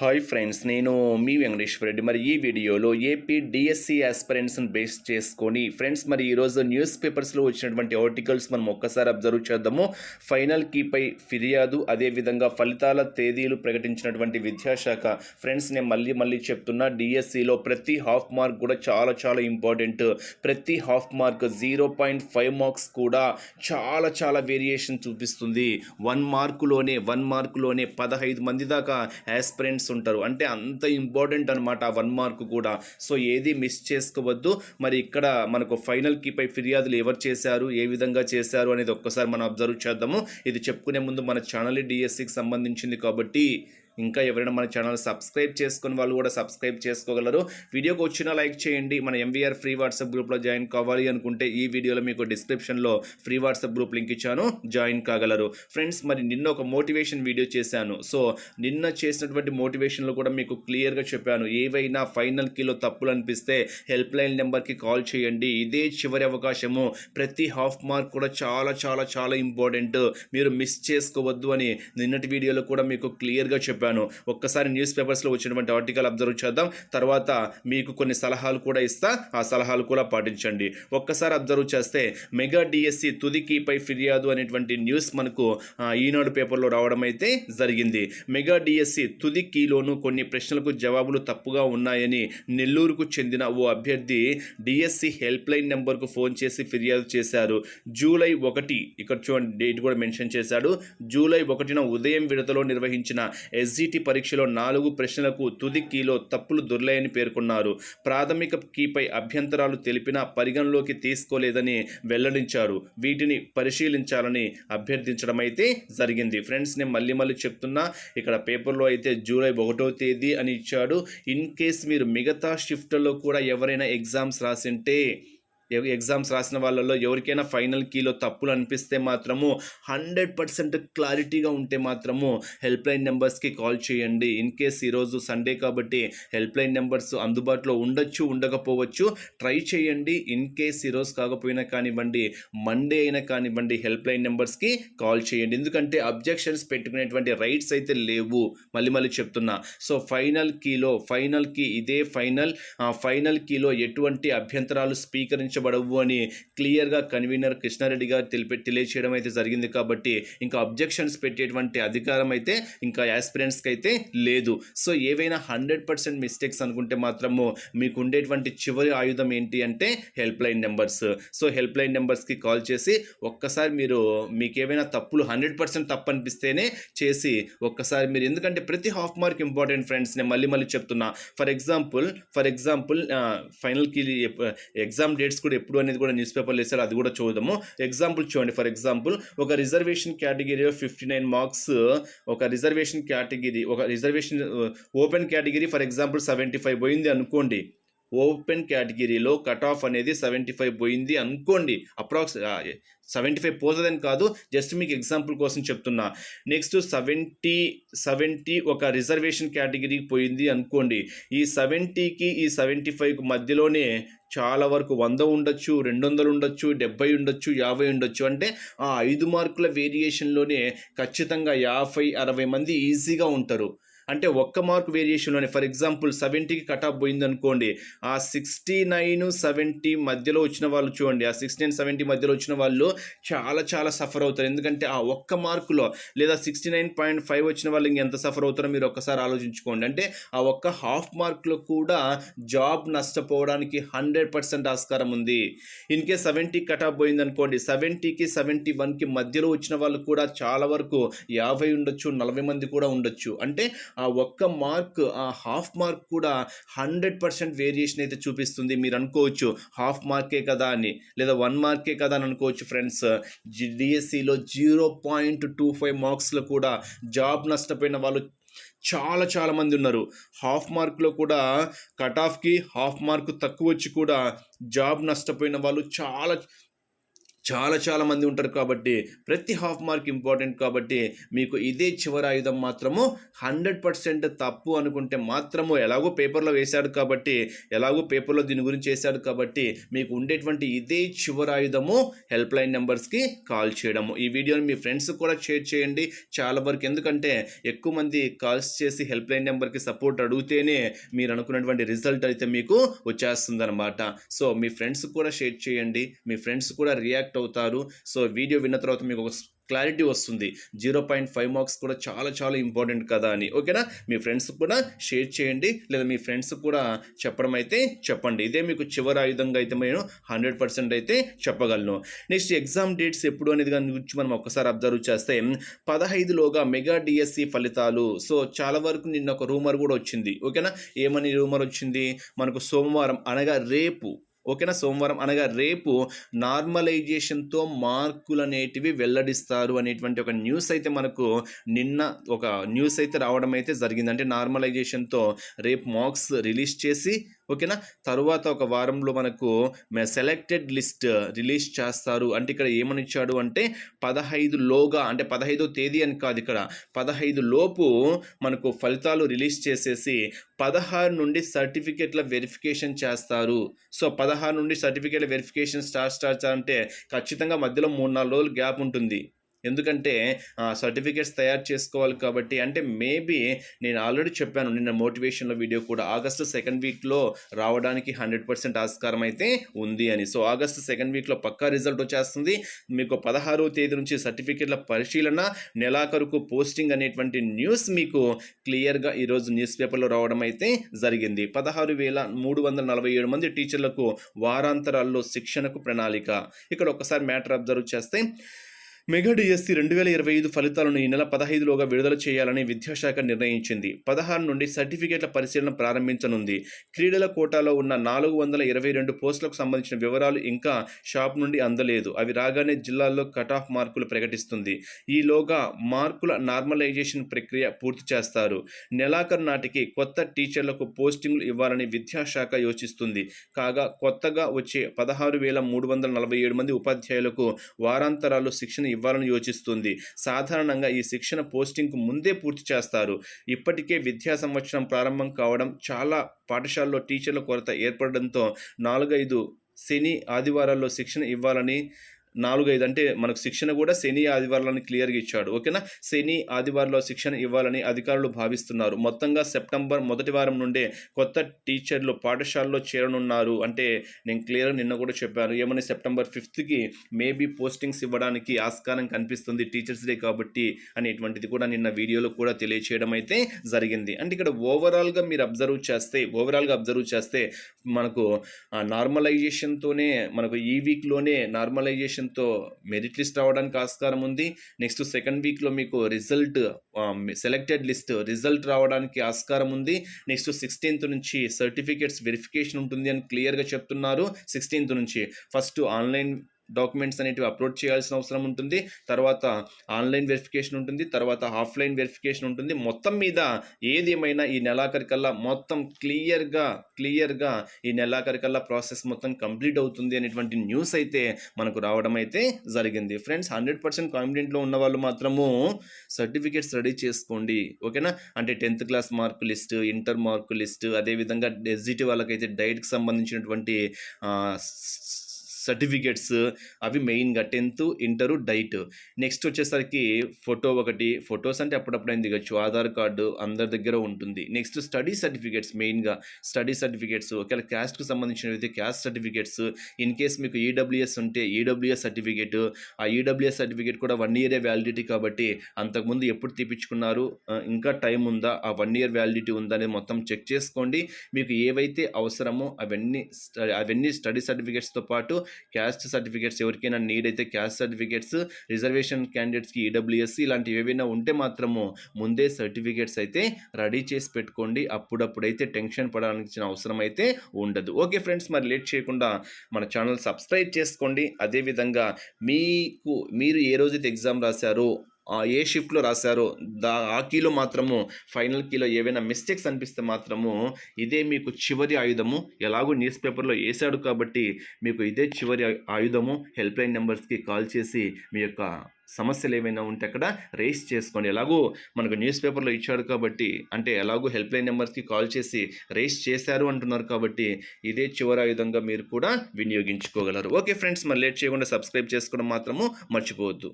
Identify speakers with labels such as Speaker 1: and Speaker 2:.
Speaker 1: Hi friends నేను మీ వెంకటేశ్వర రెడ్డి. మరి ఈ వీడియోలో ఏపీ డిఎస్సి ఆస్పిరెంట్స్ని బేస్ చేసుకొని ఫ్రెండ్స్ మరి ఈరోజు న్యూస్ పేపర్స్లో వచ్చినటువంటి ఆర్టికల్స్ మనం ఒక్కసారి అబ్జర్వ్ చేద్దాము. ఫైనల్ కీపై ఫిర్యాదు అదేవిధంగా ఫలితాల తేదీలు ప్రకటించినటువంటి విద్యాశాఖ. ఫ్రెండ్స్ నేను మళ్ళీ మళ్ళీ చెప్తున్నా డిఎస్సిలో ప్రతి హాఫ్ మార్క్ కూడా చాలా చాలా ఇంపార్టెంట్ ప్రతి half mark zero point five marks కూడా చాలా చాలా వేరియేషన్ చూపిస్తుంది. వన్ మార్కులోనే వన్ మార్కులోనే పదహైదు మంది దాకా ఆస్పిరెంట్స్ ఉంటారు. అంటే అంత ఇంపార్టెంట్ అనమాట ఆ వన్ మార్క్ కూడా. సో ఏది మిస్ చేసుకోవద్దు. మరి ఇక్కడ మనకు ఫైనల్ కీపై ఫిర్యాదులు ఎవరు చేశారు? ఏ విధంగా చేశారు? అనేది ఒక్కసారి మనం అబ్జర్వ్ చేద్దాము. ఇది చెప్పుకునే ముందు మన ఛానల్ డిఎస్సికి సంబంధించింది కాబట్టి ఇంకా ఎవరైనా మన ఛానల్ సబ్స్క్రైబ్ చేసుకుని వాళ్ళు కూడా సబ్స్క్రైబ్ చేసుకోగలరు. వీడియోకి వచ్చిన లైక్ చేయండి. మన ఎంవీఆర్ ఫ్రీ వాట్సాప్ గ్రూప్లో జాయిన్ కావాలి అనుకుంటే ఈ వీడియోలో మీకు డిస్క్రిప్షన్లో ఫ్రీ వాట్సాప్ గ్రూప్ లింక్ ఇచ్చాను. జాయిన్ కాగలరు. ఫ్రెండ్స్ మరి నిన్న ఒక మోటివేషన్ వీడియో చేశాను. సో నిన్న చేసినటువంటి మోటివేషన్లో కూడా మీకు క్లియర్గా చెప్పాను. ఏవైనా ఫైనల్ కీలో తప్పులు అనిపిస్తే హెల్ప్ లైన్ నెంబర్కి కాల్ చేయండి. ఇదే చివరి అవకాశము. ప్రతి హాఫ్ మార్క్ కూడా చాలా చాలా చాలా ఇంపార్టెంట్. మీరు మిస్ చేసుకోవద్దు అని నిన్నటి వీడియోలో కూడా మీకు క్లియర్గా చెప్పాను. చెప్పాను. ఒక్కసారి న్యూస్ పేపర్స్లో వచ్చినటువంటి ఆర్టికల్ అబ్జర్వ్ చేద్దాం. తర్వాత మీకు కొన్ని సలహాలు కూడా ఇస్తా. ఆ సలహాలు కూడా పాటించండి. ఒక్కసారి అబ్జర్వ్ చేస్తే మెగా డిఎస్సి తుది కీపై ఫిర్యాదు అనేటువంటి న్యూస్ మనకు ఈనాడు పేపర్లో రావడం అయితే జరిగింది. మెగా డిఎస్సి తుదికీలోను కొన్ని ప్రశ్నలకు జవాబులు తప్పుగా ఉన్నాయని నెల్లూరుకు చెందిన ఓ అభ్యర్థి డిఎస్సి హెల్ప్ లైన్ నెంబర్కు ఫోన్ చేసి ఫిర్యాదు చేశారు. జూలై ఒకటి ఇక్కడ చూడండి డేట్ కూడా మెన్షన్ చేశాడు. జూలై ఒకటిన ఉదయం విడతలో నిర్వహించిన ఎస్జిటి పరీక్షలో నాలుగు ప్రశ్నలకు తుది కీలో తప్పులు దొర్లాయని పేర్కొన్నారు. ప్రాథమిక కీపై అభ్యంతరాలు తెలిపినా పరిగణలోకి తీసుకోలేదని వెల్లడించారు. వీటిని పరిశీలించాలని అభ్యర్థించడం అయితే జరిగింది. ఫ్రెండ్స్ నేను మళ్ళీ మళ్ళీ చెప్తున్నా ఇక్కడ పేపర్లో అయితే జూలై ఒకటో తేదీ అని ఇచ్చాడు. ఇన్ కేస్ మీరు మిగతా షిఫ్ట్లో కూడా ఎవరైనా ఎగ్జామ్స్ రాసింటే ఎగ్జామ్స్ రాసిన వాళ్ళలో ఎవరికైనా ఫైనల్ కీలో తప్పులు అనిపిస్తే మాత్రము హండ్రెడ్ పర్సెంట్ క్లారిటీగా ఉంటే మాత్రము హెల్ప్ లైన్ నెంబర్స్కి కాల్ చేయండి. ఇన్ కేస్ ఈరోజు సండే కాబట్టి హెల్ప్ లైన్ నెంబర్స్ అందుబాటులో ఉండొచ్చు ఉండకపోవచ్చు ట్రై చేయండి. ఇన్ కేస్ ఈరోజు కాకపోయినా కానివ్వండి మండే అయినా కానివ్వండి హెల్ప్ లైన్ నెంబర్స్కి కాల్ చేయండి. ఎందుకంటే అబ్జెక్షన్స్ పెట్టుకునేటువంటి రైట్స్ అయితే లేవు. మళ్ళీ మళ్ళీ చెప్తున్నా. సో ఫైనల్ కీలో ఫైనల్ కీ ఇదే ఫైనల్ ఫైనల్ కీలో ఎటువంటి అభ్యంతరాలు స్వీకరించబడవు అని క్లియర్గా కన్వీనర్ కృష్ణారెడ్డి గారు తెలిపి తెలియచేయడం అయితే జరిగింది కాబట్టి ఇంకా అబ్జెక్షన్స్ పెట్టేటువంటి అధికారం అయితే ఇంకా యాస్పిరెంట్స్కి అయితే లేదు. సో ఏవైనా హండ్రెడ్ పర్సెంట్ మిస్టేక్స్ అనుకుంటే మాత్రము మీకు ఉండేటువంటి చివరి ఆయుధం ఏంటి అంటే help line numbers. So help line నెంబర్స్కి కాల్ చేసి ఒక్కసారి మీరు మీకు ఏవైనా తప్పులు హండ్రెడ్ పర్సెంట్ తప్పు అనిపిస్తేనే చేసి ఒక్కసారి మీరు ఎందుకంటే ప్రతి హాఫ్ మార్క్ ఇంపార్టెంట్ ఫ్రెండ్స్ నేను మళ్ళీ మళ్ళీ చెప్తున్నా. ఫర్ ఎగ్జాంపుల్ ఫర్ ఎగ్జాంపుల్ ఫైనల్కి ఎగ్జామ్ డేట్స్ కూడా ఎప్పుడు అనేది కూడా న్యూస్ పేపర్లో వేసారు అది కూడా చూద్దాము. ఎగ్జాంపుల్ చూడండి. ఫర్ ఎగ్జాంపుల్ ఒక reservation category fifty nine marks ఒక రిజర్వేషన్ కేటగిరీ ఒక reservation open category for example seventy five పోయింది అనుకోండి. ఓపెన్ కేటగిరీలో కట్ ఆఫ్ అనేది సెవెంటీ ఫైవ్ పోయింది అనుకోండి అప్రాక్స్ సెవెంటీ ఫైవ్ పోతుందని కాదు జస్ట్ మీకు ఎగ్జాంపుల్ కోసం చెప్తున్నా. నెక్స్ట్ సెవెంటీ సెవెంటీ ఒక రిజర్వేషన్ కేటగిరీకి పోయింది అనుకోండి ఈ సెవెంటీకి ఈ సెవెంటీ ఫైవ్కి మధ్యలోనే చాలా వరకు వంద ఉండొచ్చు రెండు వందలు ఉండొచ్చు డెబ్బై ఉండొచ్చు యాభై ఉండొచ్చు. అంటే ఆ ఐదు మార్కుల వేరియేషన్లోనే ఖచ్చితంగా యాభై అరవై మంది ఈజీగా ఉంటారు. అంటే ఒక్క మార్క్ వేరియేషన్లోనే ఫర్ ఎగ్జాంపుల్ సెవెంటీకి కట్ ఆఫ్ పోయింది అనుకోండి ఆ సిక్స్టీ నైన్ సెవెంటీ మధ్యలో వచ్చిన వాళ్ళు చూడండి ఆ సిక్స్టీ నైన్ సెవెంటీ మధ్యలో వచ్చిన వాళ్ళు చాలా చాలా సఫర్ అవుతారు. ఎందుకంటే ఆ ఒక్క మార్కులో లేదా సిక్స్టీ నైన్ పాయింట్ ఫైవ్ వచ్చిన వాళ్ళు ఇంకెంత సఫర్ అవుతారో మీరు ఒక్కసారి ఆలోచించుకోండి. అంటే ఆ ఒక్క హాఫ్ మార్క్లో కూడా జాబ్ నష్టపోవడానికి హండ్రెడ్ పర్సెంట్ ఆస్కారం ఉంది. ఇన్కే సెవెంటీకి సెవెంటీ కట్ ఆఫ్ పోయింది అనుకోండి సెవెంటీకి సెవెంటీ వన్కి మధ్యలో వచ్చిన వాళ్ళు కూడా చాలా వరకు యాభై ఉండొచ్చు నలభై మంది కూడా ఉండొచ్చు. అంటే ఆ ఒక్క మార్క్ ఆ హాఫ్ మార్క్ కూడా హండ్రెడ్ పర్సెంట్ వేరియేషన్ అయితే చూపిస్తుంది. మీరు అనుకోవచ్చు హాఫ్ మార్కే కదా అని లేదా వన్ మార్కే కదా అని అనుకోవచ్చు ఫ్రెండ్స్. డిఎస్సిలో జీరో పాయింట్ టూ ఫైవ్ మార్క్స్లో కూడా జాబ్ నష్టపోయిన వాళ్ళు చాలా చాలా మంది ఉన్నారు. హాఫ్ మార్క్లో కూడా కట్ ఆఫ్కి హాఫ్ మార్క్ తక్కువ వచ్చి కూడా జాబ్ నష్టపోయిన వాళ్ళు చాలా చాలా చాలా మంది ఉంటారు కాబట్టి ప్రతి హాఫ్ మార్క్ ఇంపార్టెంట్ కాబట్టి మీకు ఇదే చివరి ఆయుధం మాత్రము హండ్రెడ్ పర్సెంట్ తప్పు అనుకుంటే మాత్రము ఎలాగో పేపర్లో వేశాడు కాబట్టి ఎలాగో పేపర్లో దీని గురించి వేశాడు కాబట్టి మీకు ఉండేటువంటి ఇదే చివరి ఆయుధము హెల్ప్ లైన్ నెంబర్స్కి కాల్ చేయడము. ఈ వీడియోని మీ ఫ్రెండ్స్ కూడా షేర్ చేయండి. చాలా వరకు ఎందుకంటే ఎక్కువ మంది కాల్స్ చేసి హెల్ప్ లైన్ నెంబర్కి సపోర్ట్ అడిగితేనే మీరు అనుకున్నటువంటి రిజల్ట్ అయితే మీకు వచ్చేస్తుంది అనమాట సో మీ ఫ్రెండ్స్ కూడా షేర్ చేయండి. మీ ఫ్రెండ్స్ కూడా రియాక్ట్ అవుతారు. సో వీడియో విన్న తర్వాత మీకు ఒక క్లారిటీ వస్తుంది. జీరో పాయింట్ ఫైవ్ మార్క్స్ కూడా చాలా చాలా ఇంపార్టెంట్ కదా అని. ఓకేనా? మీ ఫ్రెండ్స్ కూడా షేర్ చేయండి. లేదా మీ ఫ్రెండ్స్ కూడా చెప్పడం అయితే చెప్పండి. ఇదే మీకు చివరి ఆయుధంగా అయితే నేను హండ్రెడ్ పర్సెంట్ అయితే చెప్పగలను. నెక్స్ట్ ఎగ్జామ్ డేట్స్ ఎప్పుడు అనేది దాని గురించి మనం ఒకసారి అబ్జర్వ్ చేస్తే పదహైదులోగా మెగా డిఎస్సి ఫలితాలు. సో చాలా వరకు నిన్న ఒక రూమర్ కూడా వచ్చింది. ఓకేనా? ఏమని రూమర్ వచ్చింది? మనకు సోమవారం అనగా రేపు ఓకేనా? సోమవారం అనగా రేపు నార్మలైజేషన్తో మార్కులు అనేటివి వెల్లడిస్తారు అనేటువంటి ఒక న్యూస్ అయితే మనకు నిన్న ఒక న్యూస్ అయితే రావడం అయితే జరిగింది. అంటే నార్మలైజేషన్తో రేపు మార్క్స్ రిలీజ్ చేసి ఓకేనా? తర్వాత ఒక వారంలో మనకు సెలెక్టెడ్ లిస్ట్ రిలీజ్ చేస్తారు. అంటే ఇక్కడ ఏమని ఇచ్చాడు అంటే పదహైదు లోగా అంటే పదహైదో తేదీ అని కాదు ఇక్కడ. పదహైదు లోపు మనకు ఫలితాలు రిలీజ్ చేసేసి పదహారు నుండి సర్టిఫికెట్ల వెరిఫికేషన్ చేస్తారు. సో పదహారు నుండి సర్టిఫికేట్ల వెరిఫికేషన్ స్టార్ట్ స్టార్ట్ అంటే ఖచ్చితంగా మధ్యలో మూడు నాలుగు రోజులు గ్యాప్ ఉంటుంది. ఎందుకంటే సర్టిఫికేట్స్ తయారు చేసుకోవాలి కాబట్టి అంటే మేబీ నేను ఆల్రెడీ చెప్పాను నిన్న మోటివేషన్లో వీడియో కూడా ఆగస్టు సెకండ్ వీక్లో రావడానికి హండ్రెడ్ పర్సెంట్ ఆస్కారం అయితే ఉంది అని. సో ఆగస్టు సెకండ్ వీక్లో పక్కా రిజల్ట్ వచ్చేస్తుంది. మీకు పదహారవ తేదీ నుంచి సర్టిఫికేట్ల పరిశీలన నెలాఖరుకు పోస్టింగ్ అనేటువంటి న్యూస్ మీకు క్లియర్గా ఈరోజు న్యూస్ పేపర్లో రావడం అయితే జరిగింది. పదహారు వేల మూడు వందల నలభై ఏడు మంది టీచర్లకు వారాంతరాల్లో శిక్షణకు ప్రణాళిక. ఇక్కడ ఒకసారి మ్యాటర్ అబ్జర్వ్ చేస్తే మెగా డిఎస్సి రెండు వేల ఇరవై ఐదు ఫలితాలను ఈ నెల పదహైదులోగా విడుదల చేయాలని విద్యాశాఖ నిర్ణయించింది. పదహారు నుండి సర్టిఫికేట్ల పరిశీలన ప్రారంభించనుంది. క్రీడల కోటాలో ఉన్న నాలుగు వందల ఇరవై రెండు పోస్టులకు సంబంధించిన వివరాలు ఇంకా షాప్ నుండి అందలేదు. అవి రాగానే జిల్లాల్లో కట్ ఆఫ్ మార్కులు ప్రకటిస్తుంది. ఈలోగా మార్కుల నార్మలైజేషన్ ప్రక్రియ పూర్తి చేస్తారు. నెలాఖరు నాటికి కొత్త టీచర్లకు పోస్టింగ్లు ఇవ్వాలని విద్యాశాఖ యోచిస్తుంది. కాగా కొత్తగా వచ్చే పదహారు వేల మూడు వందల నలభై ఏడు మంది ఉపాధ్యాయులకు వారాంతరాలు శిక్షణ ఇవ్వాలని యోచిస్తుంది. సాధారణంగా ఈ శిక్షణ పోస్టింగ్కు ముందే పూర్తి చేస్తారు. ఇప్పటికే విద్యా సంవత్సరం ప్రారంభం కావడం చాలా పాఠశాలలో టీచర్ల కొరత ఏర్పడడంతో నాలుగైదు శని ఆదివారాల్లో శిక్షణ ఇవ్వాలని నాలుగైదు అంటే మనకు శిక్షణ కూడా శని ఆదివారాలను క్లియర్గా ఇచ్చాడు. ఓకేనా? శని ఆదివారంలో శిక్షణ ఇవ్వాలని అధికారులు భావిస్తున్నారు. మొత్తంగా సెప్టెంబర్ మొదటి వారం నుండే కొత్త టీచర్లు పాఠశాలలో చేరనున్నారు. అంటే నేను క్లియర్ నిన్న కూడా చెప్పాను. ఏమని సెప్టెంబర్ ఫిఫ్త్కి మేబీ పోస్టింగ్స్ ఇవ్వడానికి ఆస్కారం కనిపిస్తుంది టీచర్స్ డే కాబట్టి అనేటువంటిది కూడా నిన్న వీడియోలో కూడా తెలియచేయడం అయితే జరిగింది. అంటే ఇక్కడ ఓవరాల్గా మీరు అబ్జర్వ్ చేస్తే ఓవరాల్గా అబ్జర్వ్ చేస్తే మనకు నార్మలైజేషన్తోనే మనకు ఈ వీక్లోనే నార్మలైజేషన్తో మెరిట్ లిస్ట్ రావడానికి ఆస్కారం ఉంది. నెక్స్ట్ సెకండ్ వీక్లో మీకు రిజల్ట్ సెలెక్టెడ్ లిస్ట్ రిజల్ట్ రావడానికి ఆస్కారం ఉంది. నెక్స్ట్ సిక్స్టీన్త్ నుంచి సర్టిఫికేట్స్ వెరిఫికేషన్ ఉంటుంది అని క్లియర్గా చెప్తున్నారు. సిక్స్టీన్త్ నుంచి ఫస్ట్ ఆన్లైన్ డాక్యుమెంట్స్ అనేటివి అప్లోడ్ చేయాల్సిన అవసరం ఉంటుంది. తర్వాత ఆన్లైన్ వెరిఫికేషన్ ఉంటుంది. తర్వాత ఆఫ్లైన్ వెరిఫికేషన్ ఉంటుంది. మొత్తం మీద ఏది ఏమైనా ఈ నెలాఖరికల్లా మొత్తం క్లియర్గా క్లియర్గా ఈ నెలాఖరికల్లా ప్రాసెస్ మొత్తం కంప్లీట్ అవుతుంది అనేటువంటి న్యూస్ అయితే మనకు రావడం అయితే జరిగింది. ఫ్రెండ్స్ హండ్రెడ్ పర్సెంట్ కాన్ఫిడెంట్లో ఉన్న వాళ్ళు మాత్రము సర్టిఫికేట్స్ రెడీ చేసుకోండి. ఓకేనా? అంటే tenth class mark list inter mark list అదేవిధంగా ఎస్జిటి వాళ్ళకైతే డైట్కి సంబంధించినటువంటి సర్టిఫికేట్స్ అవి మెయిన్గా టెన్త్ ఇంటరు డైట్. నెక్స్ట్ వచ్చేసరికి ఫోటో ఒకటి. ఫొటోస్ అంటే అప్పుడప్పుడు అయింది కావచ్చు ఆధార్ కార్డు అందరి దగ్గర ఉంటుంది. నెక్స్ట్ స్టడీ సర్టిఫికేట్స్ మెయిన్గా. స్టడీ సర్టిఫికేట్స్ ఒకవేళ క్యాస్ట్కి సంబంధించినవి అయితే క్యాస్ట్ సర్టిఫికేట్స్ ఇన్ కేస్ మీకు ఈడబ్ల్యూఎస్ ఉంటే ఈడబ్ల్యూఎస్ సర్టిఫికేట్. ఆ ఈడబ్ల్యూఎస్ సర్టిఫికేట్ కూడా వన్ ఇయరే వ్యాలిడిటీ కాబట్టి అంతకుముందు ఎప్పుడు తీపించుకున్నారు ఇంకా టైం ఉందా? ఆ వన్ ఇయర్ వ్యాలిడిటీ ఉందా అనేది మొత్తం చెక్ చేసుకోండి. మీకు ఏవైతే అవసరమో అవన్నీ అవన్నీ స్టడీ సర్టిఫికేట్స్తో పాటు క్యాస్ట్ సర్టిఫికేట్స్ ఎవరికైనా నీడ్ అయితే క్యాస్ట్ సర్టిఫికేట్స్ రిజర్వేషన్ క్యాండిడేట్స్కి ఈడబ్ల్యూఎస్సి ఇలాంటివి ఏవైనా ఉంటే మాత్రము ముందే సర్టిఫికేట్స్ అయితే రెడీ చేసి పెట్టుకోండి. అప్పుడప్పుడైతే టెన్షన్ పడాల్సిన అవసరం అయితే ఉండదు. ఓకే ఫ్రెండ్స్ మరి లేట్ చేయకుండా మన ఛానల్ సబ్స్క్రైబ్ చేసుకోండి. అదేవిధంగా మీకు మీరు ఏ రోజైతే ఎగ్జామ్ రాశారో ఏ షిఫ్ట్లో రాశారో దా ఆ కీలో మాత్రము ఫైనల్ కీలో ఏవైనా మిస్టేక్స్ అనిపిస్తే మాత్రము ఇదే మీకు చివరి ఆయుధము. ఎలాగో న్యూస్ పేపర్లో వేశాడు కాబట్టి మీకు ఇదే చివరి ఆయుధము. హెల్ప్ లైన్ నెంబర్స్కి కాల్ చేసి మీ యొక్క సమస్యలు ఏమైనా ఉంటే అక్కడ రేస్ చేసుకోండి. ఎలాగో మనకు న్యూస్ పేపర్లో ఇచ్చాడు కాబట్టి అంటే ఎలాగో హెల్ప్ లైన్ నెంబర్స్కి కాల్ చేసి రేస్ చేశారు అంటున్నారు కాబట్టి ఇదే చివరి ఆయుధంగా మీరు కూడా వినియోగించుకోగలరు. ఓకే ఫ్రెండ్స్ మరి లేట్ చేయకుండా సబ్స్క్రైబ్ చేసుకోవడం మాత్రము మర్చిపోవద్దు.